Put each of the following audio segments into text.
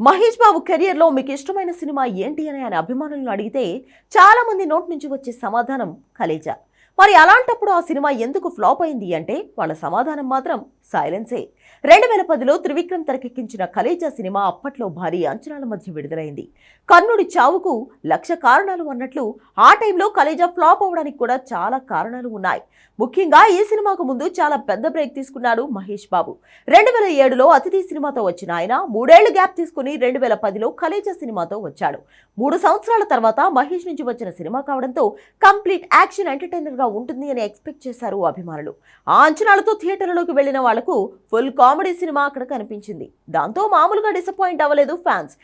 మహేష్ బాబు కెరియర్లో మీకు ఇష్టమైన సినిమా ఏంటి అని ఆయన అభిమానులను అడిగితే చాలామంది నోటి నోట్ నుంచి వచ్చే సమాధానం కలేజా మరి అలాంటప్పుడు ఆ సినిమా ఎందుకు ఫ్లాప్ అయింది అంటే వాళ్ళ సమాధానం మాత్రం సైలెన్సే. రెండు వేల పదిలో త్రివిక్రమ్ తెరకెక్కించిన కలేజా సినిమా అప్పట్లో భారీ అంచనాల మధ్య విడుదలైంది. కర్ణుడి చావుకు లక్ష కారణాలు అన్నట్లు ఆ టైంలో కలేజా ఫ్లాప్ అవడానికి కూడా చాలా కారణాలు ఉన్నాయి. ముఖ్యంగా ఈ సినిమాకు ముందు చాలా పెద్ద బ్రేక్ తీసుకున్నాడు మహేష్ బాబు. రెండు వేల ఏడులో అతిథి సినిమాతో వచ్చిన ఆయన మూడేళ్ళు గ్యాప్ తీసుకుని రెండు వేల పదిలో కలేజా సినిమాతో వచ్చాడు. మూడు సంవత్సరాల తర్వాత మహేష్ నుంచి వచ్చిన సినిమా కావడంతో కంప్లీట్ యాక్షన్ ఎంటర్టైనర్గా గా ఉంటుంది అని ఎక్స్పెక్ట్ చేశారు అభిమానులు. ఆ అంచనాలతో థియేటర్లోకి వెళ్ళిన వాళ్ళకు ఫుల్ కామెడీ సినిమా అక్కడ కనిపించింది. దాంతో మామూలుగా డిసప్పాయింట్ అవ్వలేదు ఫ్యాన్స్.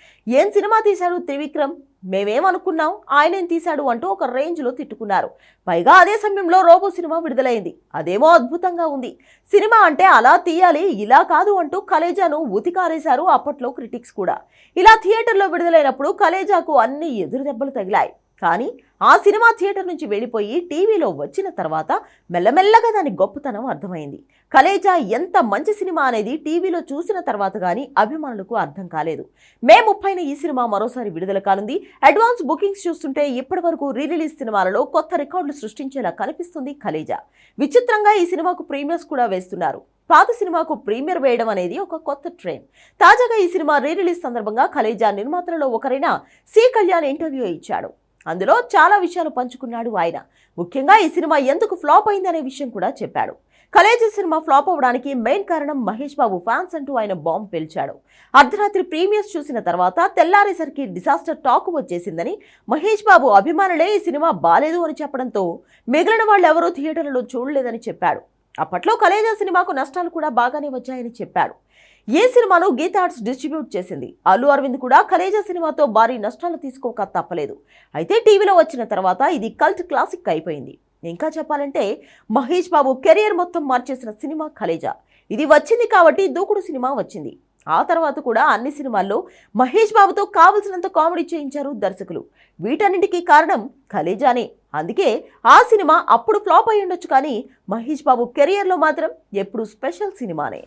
ఏం సినిమా తీశారు త్రివిక్రమ్? మేమేమనుకున్నాం? ఆయనేం తీశాడు అంటూ ఒక రేంజ్లో తిట్టుకున్నారు. పైగా అదే సమయంలో రోబో సినిమా విడుదలైంది. అదేమో అద్భుతంగా ఉంది. సినిమా అంటే అలా తీయాలి ఇలా కాదు అంటూ కలేజాను ఉతికారేశారు అప్పట్లో క్రిటిక్స్ కూడా. ఇలా థియేటర్లో విడుదలైనప్పుడు కలేజాకు అన్ని ఎదురు దెబ్బలు తగిలాయి. కానీ ఆ సినిమా థియేటర్ నుంచి వెళ్ళిపోయి టీవీలో వచ్చిన తర్వాత మెల్లమెల్లగా దాని గొప్పతనం అర్థమైంది. కలేజా ఎంత మంచి సినిమా అనేది టీవీలో చూసిన తర్వాత కానీ అభిమానులకు అర్థం కాలేదు. మే ముప్పైన ఈ సినిమా మరోసారి విడుదల కానుంది. అడ్వాన్స్ బుకింగ్స్ చూస్తుంటే ఇప్పటి వరకు రీ రిలీజ్ సినిమాలలో కొత్త రికార్డులు సృష్టించేలా కనిపిస్తుంది కలేజా విచిత్రంగా ఈ సినిమాకు ప్రీమియర్స్ కూడా వేస్తున్నారు. పాత సినిమాకు ప్రీమియర్ వేయడం అనేది ఒక కొత్త ట్రెండ్. తాజాగా ఈ సినిమా రీ రిలీజ్ సందర్భంగా కలేజా నిర్మాతలలో ఒకరైన సి కళ్యాణ్ ఇంటర్వ్యూ ఇచ్చాడు. అందులో చాలా విషయాలు పంచుకున్నాడు ఆయన. ముఖ్యంగా ఈ సినిమా ఎందుకు ఫ్లాప్ అయిందనే విషయం కూడా చెప్పాడు. కలేజీ సినిమా ఫ్లాప్ అవడానికి మెయిన్ కారణం మహేష్ బాబు ఫ్యాన్స్ అంటూ ఆయన బాంబ్ పేల్చాడు. అర్ధరాత్రి ప్రీమియర్స్ చూసిన తర్వాత తెల్లారేసరికి డిసాస్టర్ టాక్ వచ్చేసిందని మహేష్ బాబు అభిమానులే ఈ సినిమా బాలేదు అని చెప్పడంతో మిగిలిన వాళ్ళు ఎవరూ థియేటర్లలో చూడలేదని చెప్పాడు. అప్పట్లో కలేజా సినిమాకు నష్టాలు కూడా బాగానే వచ్చాయని చెప్పారు. ఏ సినిమాను గీత ఆర్ట్స్ డిస్ట్రిబ్యూట్ చేసింది? అల్లు అరవింద్ కూడా కలేజా సినిమాతో భారీ నష్టాలు తీసుకోక తప్పలేదు. అయితే టీవీలో వచ్చిన తర్వాత ఇది కల్ట్ క్లాసిక్ అయిపోయింది. ఇంకా చెప్పాలంటే మహేష్ బాబు కెరియర్ మొత్తం మార్చేసిన సినిమా కలేజా. ఇది వచ్చింది కాబట్టి దూకుడు సినిమా వచ్చింది. ఆ తర్వాత కూడా అన్ని సినిమాల్లో మహేష్ బాబుతో కావలసినంత కామెడీ చేయించారు దర్శకులు. వీటన్నిటికీ కారణం కలేజానే అందుకే ఆ సినిమా అప్పుడు ఫ్లాప్ అయి ఉండొచ్చు కానీ మహేష్ బాబు కెరియర్లో మాత్రం ఎప్పుడు స్పెషల్ సినిమానే.